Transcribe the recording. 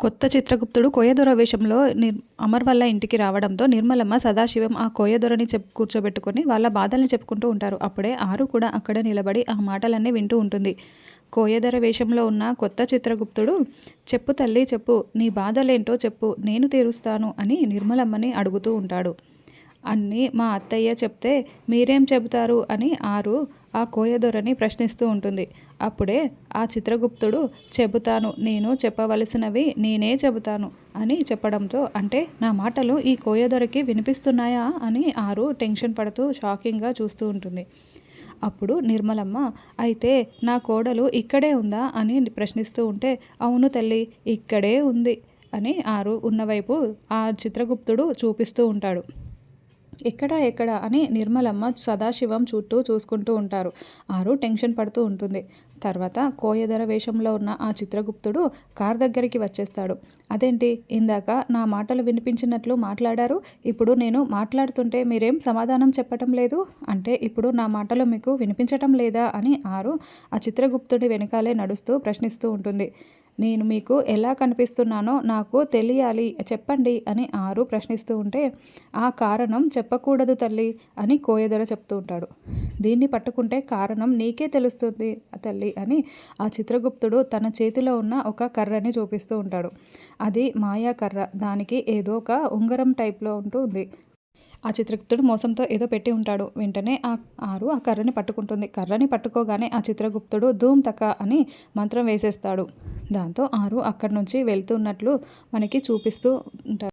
కొత్త చిత్రగుప్తుడు కోయదొర వేషంలో నిర్ అమర్ వల్ల ఇంటికి రావడంతో నిర్మలమ్మ సదాశివం ఆ కోయదొరని చెప్ కూర్చోబెట్టుకొని వాళ్ళ బాధల్ని చెప్పుకుంటూ ఉంటారు. అప్పుడే ఆరు కూడా అక్కడ నిలబడి ఆ మాటలన్నీ వింటూ ఉంటుంది. కోయదొర వేషంలో ఉన్న కొత్త చిత్రగుప్తుడు చెప్పు తల్లి చెప్పు నీ బాధలేంటో చెప్పు నేను తీరుస్తాను అని నిర్మలమ్మని అడుగుతూ ఉంటాడు. అన్నీ మా అత్తయ్య చెప్తే మీరేం చెబుతారు అని ఆరు ఆ కోయదొరని ప్రశ్నిస్తూ ఉంటుంది. అప్పుడే ఆ చిత్రగుప్తుడు చెబుతాను నేను చెప్పవలసినవి నేనే చెబుతాను అని చెప్పడంతో అంటే నా మాటలు ఈ కోయదొరకి వినిపిస్తున్నాయా అని ఆరు టెన్షన్ పడుతూ షాకింగ్గా చూస్తూ ఉంటుంది. అప్పుడు నిర్మలమ్మ అయితే నా కోడలు ఇక్కడే ఉందా అని ప్రశ్నిస్తూ ఉంటే అవును తల్లి ఇక్కడే ఉంది అని ఆరు ఉన్నవైపు ఆ చిత్రగుప్తుడు చూపిస్తూ ఉంటాడు. ఎక్కడ ఎక్కడ అని నిర్మలమ్మ సదాశివం చుట్టూ చూసుకుంటూ ఉంటారు. ఆరు టెన్షన్ పడుతూ ఉంటుంది. తర్వాత కోయదర వేషంలో ఉన్న ఆ చిత్రగుప్తుడు కార్ దగ్గరికి వచ్చేస్తాడు. అదేంటి? ఇందాక నా మాటలు వినిపించినట్లు మాట్లాడారు. ఇప్పుడు నేను మాట్లాడుతుంటే మీరేం సమాధానం చెప్పటం లేదు? అంటే ఇప్పుడు నా మాటలు మీకు వినిపించటం లేదా? అని ఆరు ఆ చిత్రగుప్తుడి వెనకాలే నడుస్తూ ప్రశ్నిస్తూ ఉంటుంది. నేను మీకు ఎలా కనిపిస్తున్నానో నాకు తెలియాలి చెప్పండి అని ఆరు ప్రశ్నిస్తూ ఉంటే ఆ కారణం చెప్పకూడదు తల్లి అని కోయదొర చెప్తూ ఉంటాడు. దీన్ని పట్టుకుంటే కారణం నీకే తెలుస్తుంది తల్లి అని ఆ చిత్రగుప్తుడు తన చేతిలో ఉన్న ఒక కర్రని చూపిస్తూ ఉంటాడు. అది మాయా కర్ర. దానికి ఏదో ఒక ఉంగరం టైప్లో ఉంటుంది ఆ చిత్రగుప్తుడు మోసంతో ఏదో పెట్టి ఉంటాడు. వెంటనే ఆ ఆరు ఆ కర్రని పట్టుకుంటుంది. కర్రని పట్టుకోగానే ఆ చిత్రగుప్తుడు ధూమ్ తక అని మంత్రం వేసేస్తాడు. దాంతో ఆరు అక్కడి నుంచి వెళ్తున్నట్లు మనకి చూపిస్తూ ఉంటారు